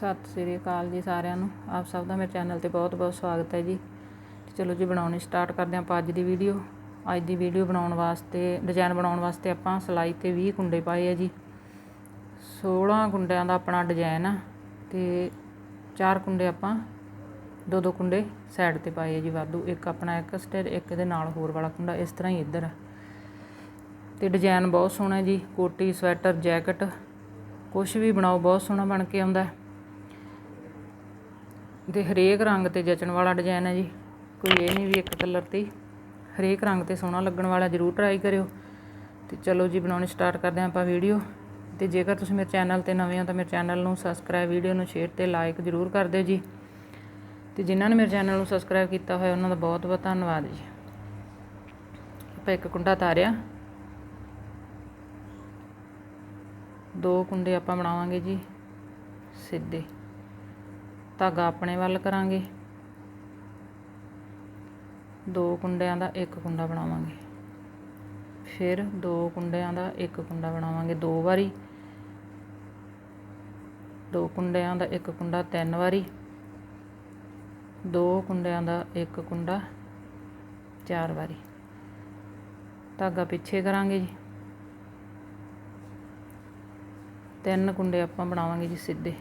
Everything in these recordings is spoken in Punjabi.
ਸਤਿ ਸ੍ਰੀ ਅਕਾਲ ਜੀ ਸਾਰਿਆਂ ਨੂੰ। ਆਪ ਸਭ ਦਾ ਮੇਰੇ ਚੈਨਲ ਤੇ ਬਹੁਤ-ਬਹੁਤ ਸਵਾਗਤ ਹੈ ਜੀ। ਚਲੋ ਜੀ, ਬਣਾਉਣੀ ਸਟਾਰਟ ਕਰਦੇ ਹਾਂ ਆਪਾਂ ਅੱਜ ਦੀ ਵੀਡੀਓ। ਅੱਜ ਦੀ ਵੀਡੀਓ ਬਣਾਉਣ ਵਾਸਤੇ, ਡਿਜ਼ਾਈਨ ਬਣਾਉਣ ਵਾਸਤੇ ਆਪਾਂ ਸਲਾਈ ਤੇ 20 ਕੁੰਡੇ ਪਾਏ ਆ ਜੀ। 16 ਕੁੰਡਿਆਂ ਦਾ ਆਪਣਾ ਡਿਜ਼ਾਈਨ ਆ ਤੇ ਚਾਰ ਕੁੰਡੇ ਆਪਾਂ ਦੋ ਦੋ ਕੁੰਡੇ ਸਾਈਡ ਤੇ ਪਾਏ ਆ ਜੀ ਵਾਧੂ। ਇੱਕ ਆਪਣਾ ਇੱਕ ਸਟੇਜ ਇੱਕ ਦੇ ਨਾਲ ਹੋਰ ਵਾਲਾ ਕੁੰਡਾ ਇਸ ਤਰ੍ਹਾਂ ਹੀ ਇੱਧਰ। ਆ ਤੇ ਡਿਜ਼ਾਈਨ ਬਹੁਤ ਸੋਹਣਾ ਜੀ। ਕੋਟੀ, ਸਵੈਟਰ, ਜੈਕਟ ਕੁਝ ਵੀ ਬਣਾਓ, ਬਹੁਤ ਸੋਹਣਾ ਬਣ ਕੇ ਆਉਂਦਾ। ਹੈ ਤੇ ਹਰੇਕ ਰੰਗ ਤੇ ਜਚਣ ਵਾਲਾ ਡਿਜ਼ਾਈਨ ਹੈ ਜੀ। ਕੋਈ ਇਹ ਨਹੀਂ ਵੀ ਇੱਕ ਕਲਰ ਤੇ ਹਰੇਕ ਰੰਗ ਤੇ ਸੋਹਣਾ ਲੱਗਣ ਵਾਲਾ ਜਰੂਰ ਟਰਾਈ ਕਰਿਓ। ਤੇ ਚਲੋ ਜੀ, ਬਣਾਉਣੀ ਸਟਾਰਟ ਕਰਦੇ ਹਾਂ ਆਪਾਂ ਵੀਡੀਓ ਤੇ ਜੇਕਰ ਤੁਸੀਂ ਮੇਰੇ ਚੈਨਲ ਤੇ ਨਵੇਂ ਹੋ ਤਾਂ ਮੇਰੇ ਚੈਨਲ ਨੂੰ ਸਬਸਕ੍ਰਾਈਬ ਵੀਡੀਓ ਨੂੰ ਸ਼ੇਅਰ ਤੇ ਲਾਈਕ ਜਰੂਰ ਕਰ ਦਿਓ ਜੀ। ਤੇ ਜਿਨ੍ਹਾਂ ਨੇ ਮੇਰੇ ਚੈਨਲ ਨੂੰ ਸਬਸਕ੍ਰਾਈਬ ਕੀਤਾ ਹੋਇਆ, ਉਹਨਾਂ ਦਾ ਬਹੁਤ ਬਹੁਤ ਧੰਨਵਾਦ ਜੀ। ਆਪਾਂ ਇੱਕ ਕੁੰਡਾ ਤਾਰਿਆ। ਦੋ ਕੁੰਡੇ ਆਪਾਂ ਬਣਾਵਾਂਗੇ ਜੀ, ਸਿੱਧੇ। ਧਾਗਾ ਆਪਣੇ ਵੱਲ ਕਰਾਂਗੇ। ਦੋ ਕੁੰਡਿਆਂ ਦਾ ਇੱਕ ਕੁੰਡਾ ਬਣਾਵਾਂਗੇ। ਫਿਰ ਦੋ ਕੁੰਡਿਆਂ ਦਾ ਇੱਕ ਕੁੰਡਾ ਬਣਾਵਾਂਗੇ ਦੋ ਵਾਰੀ। ਦੋ ਕੁੰਡਿਆਂ ਦਾ ਇੱਕ ਕੁੰਡਾ ਤਿੰਨ ਵਾਰੀ। ਦੋ ਕੁੰਡਿਆਂ ਦਾ ਇੱਕ ਕੁੰਡਾ ਚਾਰ ਵਾਰੀ। ਧਾਗਾ ਪਿੱਛੇ ਕਰਾਂਗੇ ਜੀ। ਤਿੰਨ ਕੁੰਡੇ ਆਪਾਂ ਬਣਾਵਾਂਗੇ ਜੀ ਸਿੱਧੇ।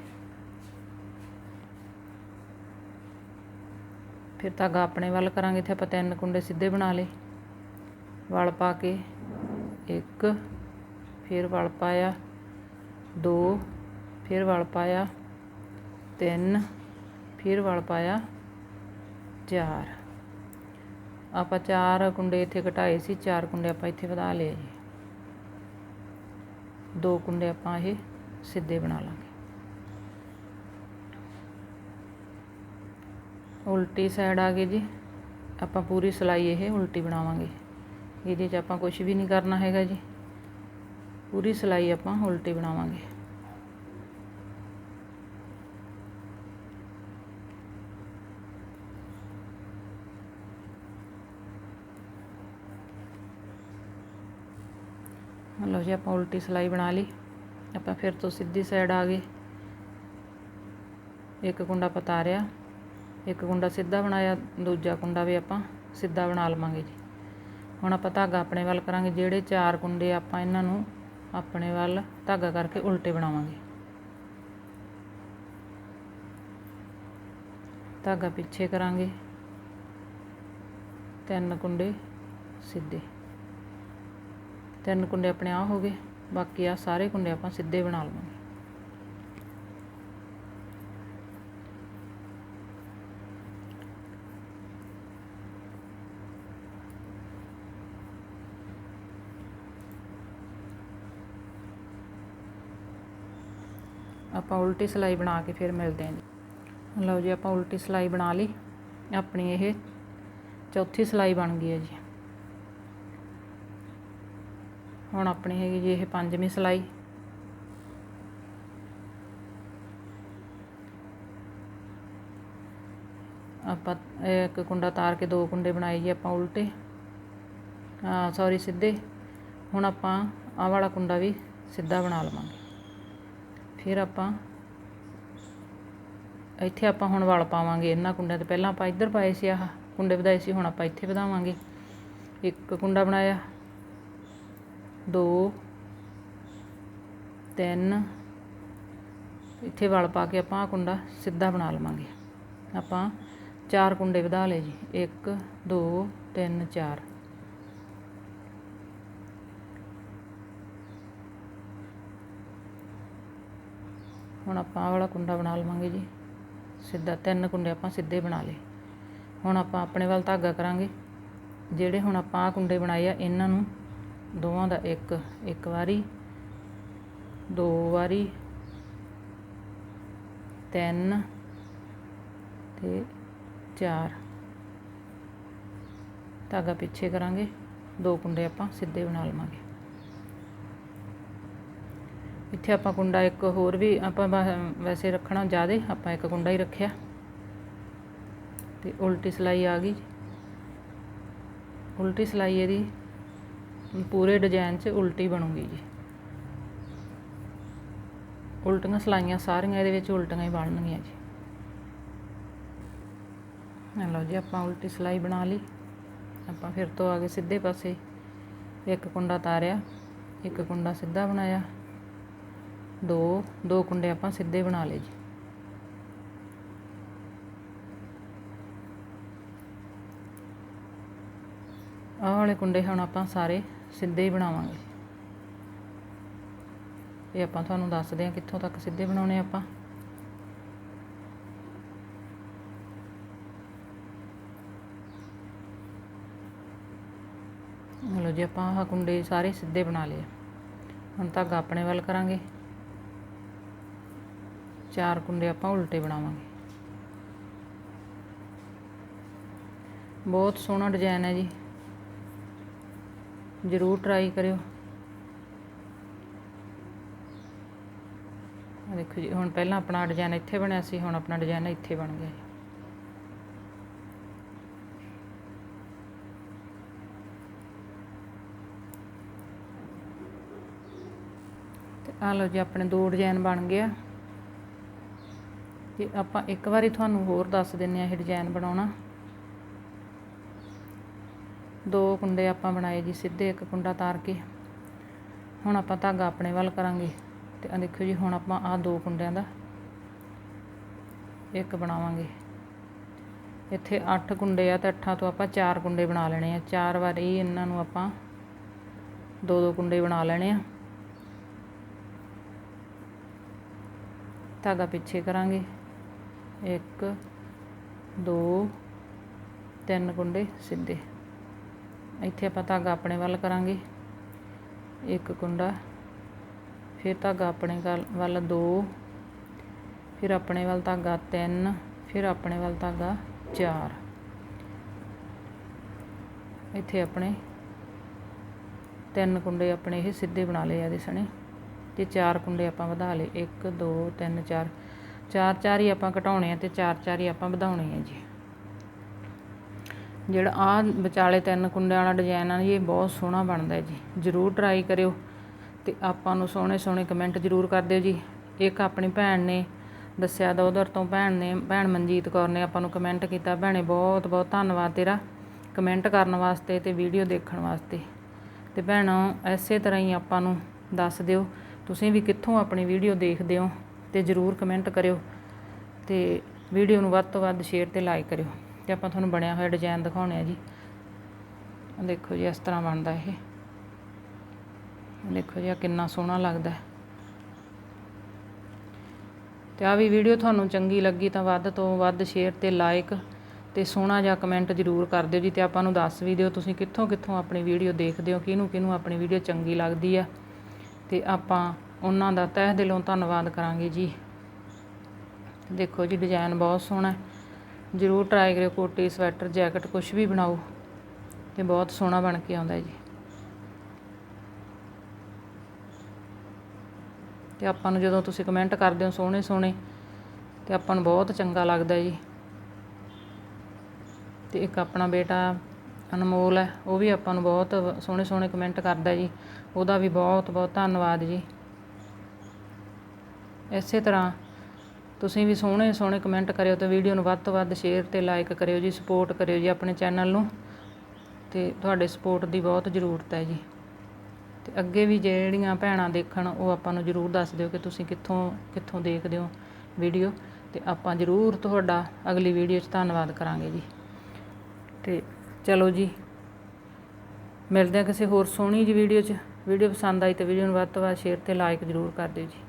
ਫਿਰ ਧਾਗਾ ਆਪਣੇ ਵੱਲ ਕਰਾਂਗੇ, ਇੱਥੇ ਆਪਾਂ ਤਿੰਨ ਕੁੰਡੇ ਸਿੱਧੇ ਬਣਾ ਲਏ। ਵਲ ਪਾ ਕੇ ਇੱਕ, ਫਿਰ ਵਲ ਪਾਇਆ ਦੋ, ਫਿਰ ਵਲ ਪਾਇਆ ਤਿੰਨ, ਫਿਰ ਵਲ ਪਾਇਆ ਚਾਰ। ਆਪਾਂ ਚਾਰ ਕੁੰਡੇ ਇੱਥੇ ਘਟਾਏ ਸੀ, ਚਾਰ ਕੁੰਡੇ ਆਪਾਂ ਇੱਥੇ ਵਧਾ ਲਏ ਜੀ। ਦੋ ਕੁੰਡੇ ਆਪਾਂ ਇਹ ਸਿੱਧੇ ਬਣਾ ਲਾਂਗੇ। ਉਲਟੀ ਸਾਈਡ ਆ ਗਈ ਜੀ। ਆਪਾਂ ਪੂਰੀ ਸਲਾਈ ਇਹ ਉਲਟੀ ਬਣਾਵਾਂਗੇ। ਇਹਦੇ 'ਚ ਆਪਾਂ ਕੁਝ ਵੀ ਨਹੀਂ ਕਰਨਾ ਹੈਗਾ ਜੀ। ਪੂਰੀ ਸਲਾਈ ਆਪਾਂ ਉਲਟੀ ਬਣਾਵਾਂਗੇ। ਲਓ ਜੀ, ਆਪਾਂ ਉਲਟੀ ਸਲਾਈ ਬਣਾ ਲਈ। ਆਪਾਂ ਫਿਰ ਤੋਂ ਸਿੱਧੀ ਸਾਈਡ ਆ ਗਏ। ਇੱਕ ਕੁੰਡਾ ਪਤਾਰਿਆ ਇੱਕ ਕੁੰਡਾ ਸਿੱਧਾ ਬਣਾਇਆ, ਦੂਜਾ ਕੁੰਡਾ ਵੀ ਆਪਾਂ ਸਿੱਧਾ ਬਣਾ ਲਵਾਂਗੇ ਜੀ। ਹੁਣ ਆਪਾਂ ਧਾਗਾ ਆਪਣੇ ਵੱਲ ਕਰਾਂਗੇ, ਜਿਹੜੇ ਚਾਰ ਕੁੰਡੇ ਆਪਾਂ ਇਹਨਾਂ ਨੂੰ ਆਪਣੇ ਵੱਲ ਧਾਗਾ ਕਰਕੇ ਉਲਟੇ ਬਣਾਵਾਂਗੇ। ਧਾਗਾ ਪਿੱਛੇ ਕਰਾਂਗੇ। ਤਿੰਨ ਕੁੰਡੇ ਸਿੱਧੇ। ਤਿੰਨ ਕੁੰਡੇ ਆਪਣੇ ਆ ਹੋ ਗਏ, ਬਾਕੀ ਆ ਸਾਰੇ ਕੁੰਡੇ ਆਪਾਂ ਸਿੱਧੇ ਬਣਾ ਲਵਾਂਗੇ। ਆਪਾਂ ਉਲਟੀ ਸਲਾਈ ਬਣਾ ਕੇ ਫਿਰ ਮਿਲਦੇ ਹਾਂ ਜੀ। ਲਓ ਜੀ, ਆਪਾਂ ਉਲਟੀ ਸਲਾਈ ਬਣਾ ਲਈ। ਆਪਣੀ ਇਹ ਚੌਥੀ ਸਲਾਈ ਬਣ ਗਈ ਹੈ ਜੀ। ਹੁਣ ਆਪਣੀ ਹੈਗੀ ਜੀ ਇਹ ਪੰਜਵੀਂ ਸਲਾਈ। ਆਪਾਂ ਇੱਕ ਕੁੰਡਾ ਤਾਰ ਕੇ ਦੋ ਕੁੰਡੇ ਬਣਾਏ ਜੀ ਆਪਾਂ ਉਲਟੇ। ਆ ਸੌਰੀ ਸਿੱਧੇ। ਹੁਣ ਆਪਾਂ ਆਹ ਵਾਲਾ ਕੁੰਡਾ ਵੀ ਸਿੱਧਾ ਬਣਾ ਲਵਾਂਗੇ। ਫਿਰ ਆਪਾਂ ਇੱਥੇ ਆਪਾਂ ਹੁਣ ਵਲ ਪਾਵਾਂਗੇ ਇਹਨਾਂ ਕੁੰਡਿਆਂ ਤੇ। ਪਹਿਲਾਂ ਆਪਾਂ ਇੱਧਰ ਪਾਏ ਸੀ ਆਹ ਕੁੰਡੇ ਵਧਾਏ ਸੀ, ਹੁਣ ਆਪਾਂ ਇੱਥੇ ਵਧਾਵਾਂਗੇ। ਇੱਕ ਕੁੰਡਾ ਬਣਾਇਆ। ਦੋ, ਤਿੰਨ। ਇੱਥੇ ਵਲ ਪਾ ਕੇ ਆਪਾਂ ਆ ਕੁੰਡਾ ਸਿੱਧਾ ਬਣਾ ਲਵਾਂਗੇ। ਆਪਾਂ ਚਾਰ ਕੁੰਡੇ ਵਧਾ ਲਏ ਜੀ। 1 2 3 4 ਹੁਣ ਆਪਾਂ ਆਹ ਵਾਲਾ ਕੁੰਡਾ ਬਣਾ ਲਵਾਂਗੇ ਜੀ। ਸਿੱਧਾ ਤਿੰਨ ਕੁੰਡੇ ਆਪਾਂ ਸਿੱਧੇ ਬਣਾ ਲਏ। ਹੁਣ ਆਪਾਂ ਆਪਣੇ ਵੱਲ ਧਾਗਾ ਕਰਾਂਗੇ। ਜਿਹੜੇ ਹੁਣ ਆਪਾਂ ਆ ਕੁੰਡੇ ਬਣਾਏ ਆ, ਇਹਨਾਂ ਨੂੰ ਦੋਵਾਂ ਦਾ ਇੱਕ ਇੱਕ ਵਾਰੀ, ਦੋ ਵਾਰੀ, ਤਿੰਨ ਤੇ ਚਾਰ। ਧਾਗਾ ਪਿੱਛੇ ਕਰਾਂਗੇ। ਦੋ ਕੁੰਡੇ ਆਪਾਂ ਸਿੱਧੇ ਬਣਾ ਲਵਾਂਗੇ। ਇੱਥੇ ਆਪਾਂ ਕੁੰਡਾ ਇੱਕ ਹੋਰ ਵੀ ਆਪਾਂ ਵੈਸੇ ਰੱਖਣਾ ਜ਼ਿਆਦਾ, ਆਪਾਂ ਇੱਕ ਕੁੰਡਾ ਹੀ ਰੱਖਿਆ। ਤੇ ਉਲਟੀ ਸਲਾਈ ਆ ਗਈ। ਉਲਟੀ ਸਲਾਈ ਇਹਦੀ ਪੂਰੇ ਡਿਜ਼ਾਈਨ 'ਚ ਉਲਟੀ ਬਣੂਗੀ ਜੀ। ਉਲਟੀਆਂ ਸਲਾਈਆਂ ਸਾਰੀਆਂ ਇਹਦੇ ਵਿੱਚ ਉਲਟੀਆਂ ਹੀ ਬਣਨਗੀਆਂ ਜੀ। ਆ ਲਓ ਜੀ, ਆਪਾਂ ਉਲਟੀ ਸਲਾਈ ਬਣਾ ਲਈ। ਆਪਾਂ ਫਿਰ ਤੋਂ ਆ ਗਏ ਸਿੱਧੇ ਪਾਸੇ ਇੱਕ ਕੁੰਡਾ ਤਾਰਿਆ, ਇੱਕ ਕੁੰਡਾ ਸਿੱਧਾ ਬਣਾਇਆ। ਦੋ ਦੋ ਕੁੰਡੇ ਆਪਾਂ ਸਿੱਧੇ ਬਣਾ ਲਏ ਜੀ। ਆਹ ਵਾਲੇ ਕੁੰਡੇ ਹੁਣ ਆਪਾਂ ਸਾਰੇ ਸਿੱਧੇ ਹੀ ਬਣਾਵਾਂਗੇ। ਇਹ ਆਪਾਂ ਤੁਹਾਨੂੰ ਦੱਸਦੇ ਹਾਂ ਕਿੱਥੋਂ ਤੱਕ ਸਿੱਧੇ ਬਣਾਉਣੇ ਆਪਾਂ। ਲਓ ਜੀ, ਆਪਾਂ ਆਹ ਕੁੰਡੇ ਸਾਰੇ ਸਿੱਧੇ ਬਣਾ ਲਏ ਹੁਣ ਧਾਗਾ ਆਪਣੇ ਵੱਲ ਕਰਾਂਗੇ। ਚਾਰ ਕੁੰਡੇ ਆਪਾਂ ਉਲਟੇ ਬਣਾਵਾਂਗੇ। ਬਹੁਤ ਸੋਹਣਾ ਡਿਜ਼ਾਈਨ ਹੈ ਜੀ। ਜ਼ਰੂਰ ਟਰਾਈ ਕਰਿਓ। ਦੇਖੋ ਜੀ, ਹੁਣ ਪਹਿਲਾਂ ਆਪਣਾ ਡਿਜ਼ਾਈਨ ਇੱਥੇ ਬਣਿਆ ਸੀ, ਹੁਣ ਆਪਣਾ ਡਿਜ਼ਾਈਨ ਇੱਥੇ ਬਣ ਗਿਆ ਜੀ। ਆ ਲਓ ਜੀ, ਆਪਣੇ ਦੋ ਡਿਜ਼ਾਈਨ ਬਣ ਗਿਆ ਤੇ ਆਪਾਂ ਇੱਕ ਵਾਰੀ ਤੁਹਾਨੂੰ ਹੋਰ ਦੱਸ ਦਿੰਨੇ ਆ ਇਹ ਡਿਜ਼ਾਈਨ ਬਣਾਉਣਾ। ਦੋ ਕੁੰਡੇ ਆਪਾਂ ਬਣਾਏ ਜੀ, ਸਿੱਧੇ ਇੱਕ ਕੁੰਡਾ ਤਾਰ ਕੇ। ਹੁਣ ਆਪਾਂ ਧਾਗਾ ਆਪਣੇ ਵੱਲ ਕਰਾਂਗੇ ਤੇ ਆ ਦੇਖੋ ਜੀ, ਹੁਣ ਆਪਾਂ ਆ ਦੋ ਕੁੰਡਿਆਂ ਦਾ ਇੱਕ ਬਣਾਵਾਂਗੇ। ਇੱਥੇ 8 ਕੁੰਡੇ ਆ ਤੇ 8 ਤੋਂ ਆਪਾਂ 4 ਕੁੰਡੇ ਬਣਾ ਲੈਣੇ ਆ। ਚਾਰ ਵਾਰੀ ਇਹਨਾਂ ਨੂੰ ਆਪਾਂ ਦੋ ਦੋ ਕੁੰਡੇ ਬਣਾ ਲੈਣੇ ਆ। ਧਾਗਾ ਪਿੱਛੇ ਕਰਾਂਗੇ। 1 2 ਤਿੰਨ ਕੁੰਡੇ ਸਿੱਧੇ। ਇੱਥੇ ਆਪਾਂ ਧਾਗਾ ਆਪਣੇ ਵੱਲ ਕਰਾਂਗੇ। ਇੱਕ ਕੁੰਡਾ, ਫਿਰ ਧਾਗਾ ਆਪਣੇ ਗਲ- ਵੱਲ ਦੋ, ਫਿਰ ਆਪਣੇ ਵੱਲ ਧਾਗਾ ਤਿੰਨ, ਫਿਰ ਆਪਣੇ ਵੱਲ ਧਾਗਾ ਚਾਰ। ਇੱਥੇ ਆਪਣੇ ਤਿੰਨ ਕੁੰਡੇ ਆਪਣੇ ਇਹ ਸਿੱਧੇ ਬਣਾ ਲਏ ਆ ਦੇ ਸਣੇ। ਤੇ ਚਾਰ ਕੁੰਡੇ ਆਪਾਂ ਵਧਾ ਲਏ। 1 2 3 4 ਚਾਰ ਚਾਰ ਹੀ ਆਪਾਂ ਘਟਾਉਣੇ ਆ ਤੇ ਚਾਰ ਚਾਰ ਹੀ ਆਪਾਂ ਵਧਾਉਣੇ ਆ ਜੀ। ਜਿਹੜਾ ਆ ਵਿਚਾਲੇ ਤਿੰਨ ਕੁੰਡਿਆਂ ਵਾਲਾ ਡਿਜ਼ਾਈਨ ਆ ਜੀ, ਇਹ ਬਹੁਤ ਸੋਹਣਾ ਬਣਦਾ ਜੀ। ਜਰੂਰ ਟਰਾਈ ਕਰਿਓ ਤੇ ਆਪਾਂ ਨੂੰ ਸੋਹਣੇ ਸੋਹਣੇ ਕਮੈਂਟ ਜਰੂਰ ਕਰ ਦਿਓ ਜੀ। ਇੱਕ ਆਪਣੀ ਭੈਣ ਨੇ ਦੱਸਿਆ ਦੋਦਰ ਤੋਂ ਭੈਣ ਨੇ, ਭੈਣ ਮਨਜੀਤ ਕੌਰ ਨੇ ਆਪਾਂ ਨੂੰ ਕਮੈਂਟ ਕੀਤਾ। ਭੈਣੇ ਬਹੁਤ ਬਹੁਤ ਧੰਨਵਾਦ ਤੇਰਾ ਕਮੈਂਟ ਕਰਨ ਵਾਸਤੇ ਤੇ ਵੀਡੀਓ ਦੇਖਣ ਵਾਸਤੇ। ਤੇ ਭੈਣੋ ਐਸੇ ਤਰ੍ਹਾਂ ਹੀ ਆਪਾਂ ਨੂੰ ਦੱਸ ਦਿਓ। ਤੁਸੀਂ ਵੀ ਕਿੱਥੋਂ ਆਪਣੀ ਵੀਡੀਓ ਦੇਖਦੇ ਹੋ? ਤੇ ਜਰੂਰ ਕਮੈਂਟ ਕਰਿਓ ਤੇ ਵੀਡੀਓ ਨੂੰ ਵੱਧ ਤੋਂ ਵੱਧ ਸ਼ੇਅਰ ਤੇ ਲਾਈਕ ਕਰਿਓ ਤੇ ਆਪਾਂ ਤੁਹਾਨੂੰ ਬਣਿਆ ਹੋਇਆ ਡਿਜ਼ਾਈਨ ਦਿਖਾਉਣੇ ਆ ਜੀ। ਦੇਖੋ ਜੀ, ਇਸ ਤਰ੍ਹਾਂ ਬਣਦਾ ਇਹ। ਦੇਖੋ ਜੀ, ਆਹ ਕਿੰਨਾ ਸੋਹਣਾ ਲੱਗਦਾ ਹੈ। ਤੇ ਆ ਵੀ ਵੀਡੀਓ ਤੁਹਾਨੂੰ ਚੰਗੀ ਲੱਗੀ ਤਾਂ ਵੱਧ ਤੋਂ ਵੱਧ ਸ਼ੇਅਰ ਤੇ ਲਾਈਕ ਤੇ ਸੋਹਣਾ ਜਿਹਾ ਕਮੈਂਟ ਜ਼ਰੂਰ ਕਰ ਦਿਓ ਜੀ ਤੇ ਆਪਾਂ ਨੂੰ ਦੱਸ ਵੀ ਦਿਓ ਤੁਸੀਂ ਕਿੱਥੋਂ ਕਿੱਥੋਂ ਆਪਣੀ ਵੀਡੀਓ ਦੇਖਦੇ ਹੋ ਕਿਹਨੂੰ ਕਿਹਨੂੰ ਆਪਣੀ ਵੀਡੀਓ ਚੰਗੀ ਲੱਗਦੀ ਆ। ਤੇ ਆਪਾਂ ਉਹਨਾਂ ਦਾ ਤਹਿ ਦਿਲੋਂ ਧੰਨਵਾਦ ਕਰਾਂਗੇ ਜੀ। ਦੇਖੋ ਜੀ ਡਿਜ਼ਾਈਨ ਬਹੁਤ ਸੋਹਣਾ ਜ਼ਰੂਰ ਟਰਾਈ ਕਰਿਓ ਕੋਟੀ ਸਵੈਟਰ ਜੈਕਟ ਕੁਝ ਵੀ ਬਣਾਓ ਤੇ ਬਹੁਤ ਸੋਹਣਾ ਬਣ ਕੇ ਆਉਂਦਾ ਜੀ। ਤੇ ਆਪਾਂ ਨੂੰ ਜਦੋਂ ਤੁਸੀਂ ਕਮੈਂਟ ਕਰਦੇ ਹੋ ਸੋਹਣੇ ਸੋਹਣੇ ਤੇ ਆਪਾਂ ਨੂੰ ਬਹੁਤ ਚੰਗਾ ਲੱਗਦਾ ਜੀ। ਤੇ ਇੱਕ ਆਪਣਾ ਬੇਟਾ ਅਨਮੋਲ ਹੈ, ਉਹ ਵੀ ਆਪਾਂ ਨੂੰ ਬਹੁਤ ਸੋਹਣੇ ਸੋਹਣੇ ਕਮੈਂਟ ਕਰਦਾ ਜੀ। ਉਹਦਾ ਵੀ ਬਹੁਤ ਬਹੁਤ ਧੰਨਵਾਦ ਜੀ। ਇਸੇ ਤਰ੍ਹਾਂ ਤੁਸੀਂ ਵੀ ਸੋਹਣੇ ਸੋਹਣੇ ਕਮੈਂਟ ਕਰਿਓ ਤੇ ਵੀਡੀਓ ਨੂੰ ਵੱਧ ਤੋਂ ਵੱਧ ਸ਼ੇਅਰ ਤੇ ਲਾਈਕ ਕਰਿਓ ਜੀ ਸਪੋਰਟ ਕਰਿਓ ਜੀ ਆਪਣੇ ਚੈਨਲ ਨੂੰ ਤੇ ਤੁਹਾਡੇ ਸਪੋਰਟ ਦੀ ਬਹੁਤ ਜ਼ਰੂਰਤ ਹੈ ਜੀ। ਤੇ ਅੱਗੇ ਵੀ ਜਿਹੜੀਆਂ ਭੈਣਾਂ ਦੇਖਣ ਉਹ ਆਪਾਂ ਨੂੰ ਜ਼ਰੂਰ ਦੱਸ ਦਿਓ ਕਿ ਤੁਸੀਂ ਕਿੱਥੋਂ ਕਿੱਥੋਂ ਦੇਖਦੇ ਹੋ ਵੀਡੀਓ ਤੇ ਆਪਾਂ ਜ਼ਰੂਰ ਤੁਹਾਡਾ ਅਗਲੀ ਵੀਡੀਓ 'ਚ ਧੰਨਵਾਦ ਕਰਾਂਗੇ ਜੀ। ਤੇ ਚਲੋ ਜੀ, ਮਿਲਦੇ ਹਾਂ ਕਿਸੇ ਹੋਰ ਸੋਹਣੀ ਜੀ ਵੀਡੀਓ 'ਚ। ਵੀਡੀਓ ਪਸੰਦ ਆਈ ਤਾਂ ਵੀਡੀਓ ਨੂੰ ਵੱਧ ਤੋਂ ਵੱਧ ਸ਼ੇਅਰ ਤੇ ਲਾਈਕ ਜ਼ਰੂਰ ਕਰ ਦਿਓ ਜੀ।